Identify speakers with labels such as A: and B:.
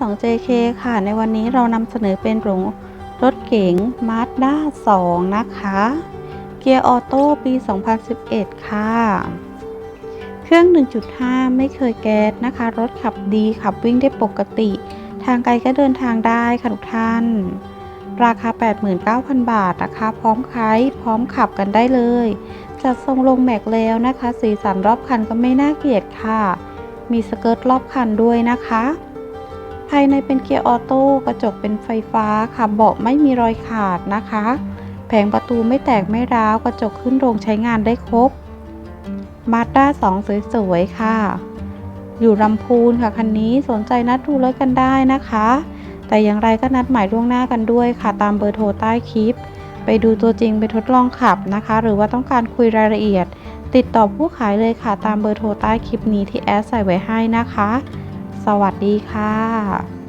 A: 2JK ค่ะ ในวันนี้เรานำเสนอเป็นโรงรถเก๋ง Mazda 2 นะคะ เกียร์ออโต้ปี 2011 ค่ะ เครื่อง 1.5 ไม่เคยแก๊สนะคะ รถขับดีขับวิ่งได้ปกติ ทางไกลก็เดินทางได้ค่ะทุกท่าน ราคา 89,000 บาทนะคะ พร้อมใช้พร้อมขับกันได้เลย จัดทรงลงแม็กแล้วนะคะ สีสันรอบคันก็ไม่น่าเกลียดค่ะ มีสเกิร์ตรอบคันด้วยนะคะ ภายในเป็นเกียร์ออโต้กระจกเป็นไฟฟ้าค่ะเบาะไม่มีรอยขาดนะคะ แผงประตูไม่แตกไม่ร้าวกระจกขึ้นโรงใช้งานได้ครบมาด้า2สวยๆค่ะ อยู่ลำพูนค่ะคันนี้สนใจนัดดูรถกันได้นะคะ แต่อย่างไรก็นัดหมายล่วงหน้ากันด้วยค่ะ ตามเบอร์โทรใต้คลิป ไปดูตัวจริงไปทดลองขับนะคะ หรือว่าต้องการคุยรายละเอียด ติดต่อผู้ขายเลยค่ะตามเบอร์โทรใต้คลิปนี้ที่แอดใส่ไว้ให้นะคะ สวัสดีค่ะ